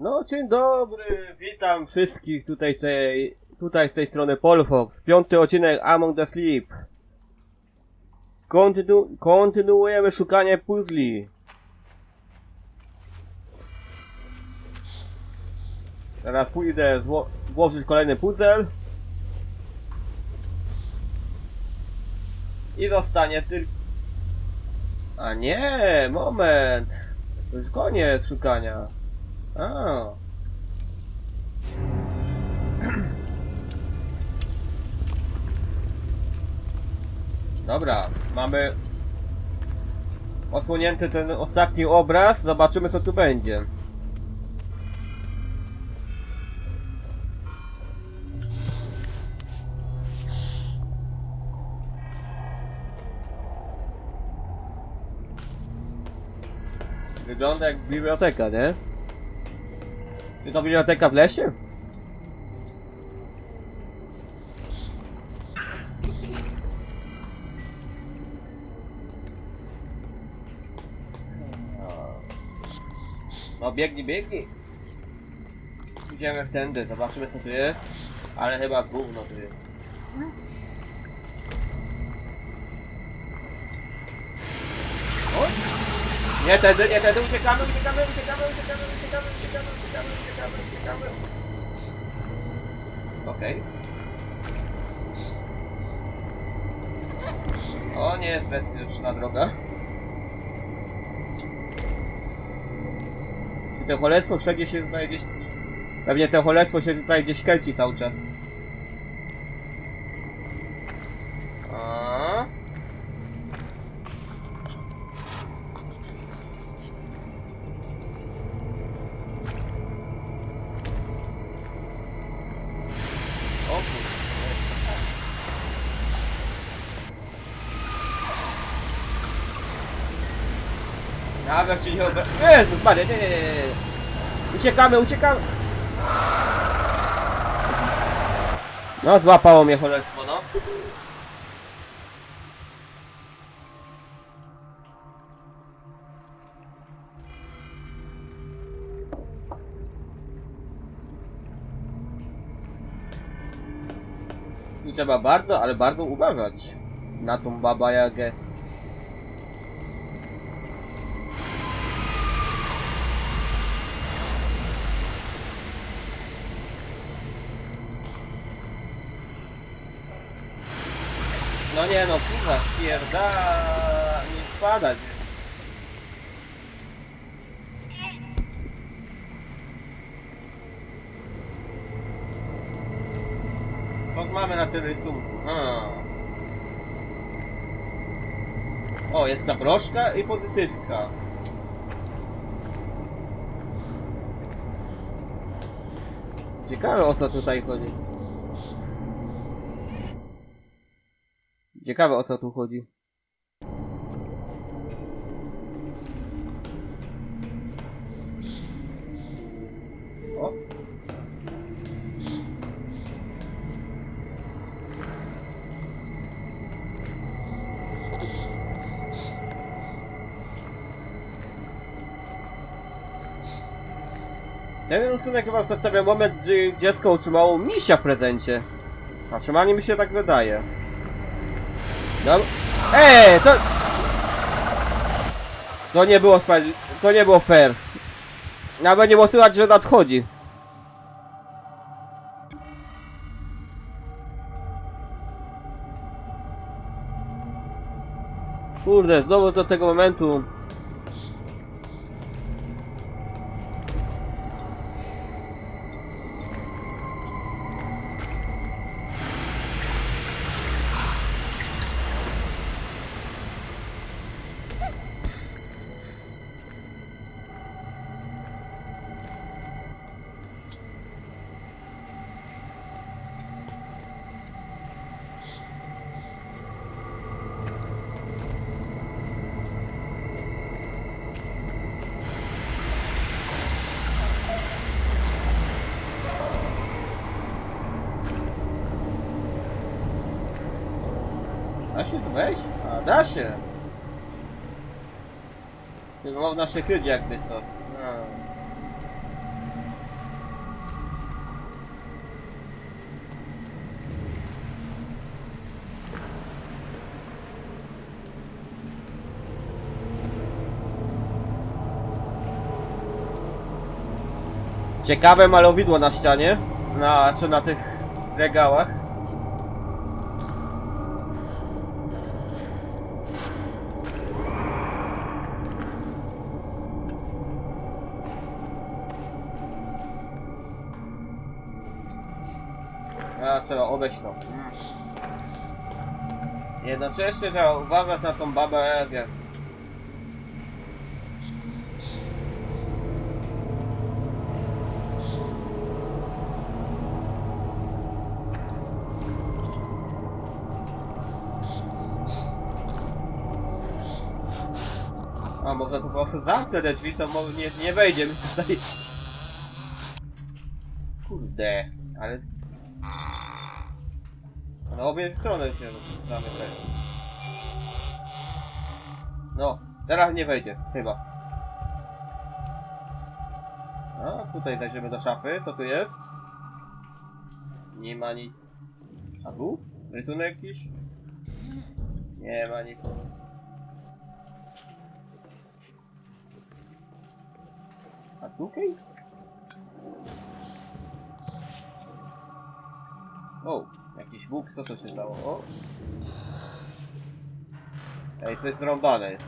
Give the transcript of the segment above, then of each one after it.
No, dzień dobry, witam wszystkich tutaj z tej, tutaj z tej strony Polfox. Piąty odcinek Among the Sleep. Kontynu, kontynuujemy szukanie puzli. Teraz pójdę włożyć kolejny puzzle. I zostanie tylko... A nie, moment. Już koniec szukania. A. Dobra, mamy osłonięty ten ostatni obraz. Zobaczymy co tu będzie. Wygląda jak biblioteka, nie? Czy to biblioteka w lesie? No biegnij, biegnij. Idziemy tędy, zobaczymy co tu jest. Ale chyba gówno tu jest. Oj! Nie tędy, nie tędy, uciekamy, uciekamy, uciekamy, uciekamy, uciekamy, uciekamy, uciekamy, uciekamy, uciekamy. Okej. O, nie jest bezpieczna droga. Czy to cholerstwo wszędzie się tutaj gdzieś... Pewnie to cholerstwo się tutaj gdzieś kręci cały czas. A. Nawet cię nie obra... Jezus Maria, nie, nie, nie, nie. Uciekamy, uciekamy. No, złapało mnie cholerstwo, no. Trzeba bardzo, ale bardzo uważać na tą baba No nie no, kurwa, spierda... nie spadać. Co mamy na tym rysunku? A. O, jest ta broszka i pozytywka. Ciekawe o co tutaj chodzi. Ciekawe o co tu chodzi. O. Ten rysunek chyba przedstawia moment, gdzie dziecko otrzymało misia w prezencie. A przynajmniej mi się tak wydaje. Dobra. Eee, to... To nie było sprawiedliwe. To nie było fair. Nawet nie było słychać, że nadchodzi. Kurde, znowu do tego momentu. Da się tu wejść? A, da się. Tylko można się kryć jakby co. Hmm. Ciekawe malowidło na ścianie, na, czy na tych regałach. Trzeba obejść to. Jednocześnie trzeba uważać na tą babę Elgę. A może po prostu zamknę te drzwi, to może nie, nie wejdzie mi tutaj. Kurde, ale... Na obie strony się zamykają. No, teraz nie wejdzie, chyba. No, tutaj zajrzymy do szafy, co tu jest? Nie ma nic. A tu? Rysunek jakiś? Nie ma nic. A tutaj? O, jakiś bóg, co to się stało? O. Ej, jest zrąbane jest.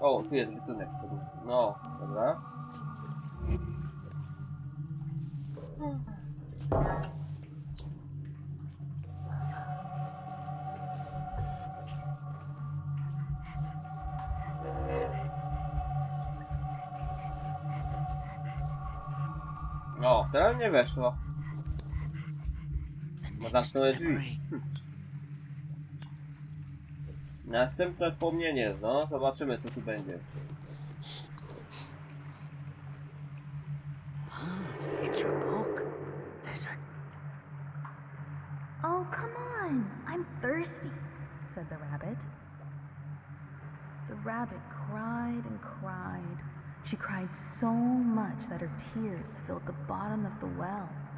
O, tu jest rysunek. No, dobra. O, teraz nie weszło. Bo zamknąłem drzwi. Następne wspomnienie, no, zobaczymy co tu będzie. Oh, come on. I'm thirsty, said the rabbit. The rabbit cried and cried. She cried so much that her tears filled the bottom of the well.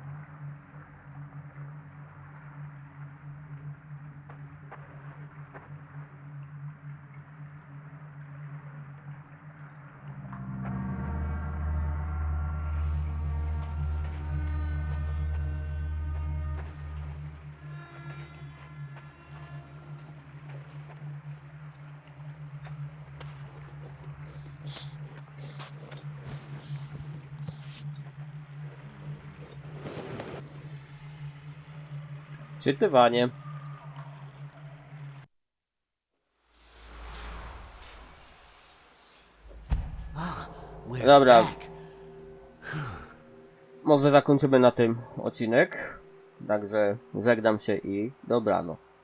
Czytywanie. Dobra. Może zakończymy na tym odcinek. Także żegnam się i dobranoc.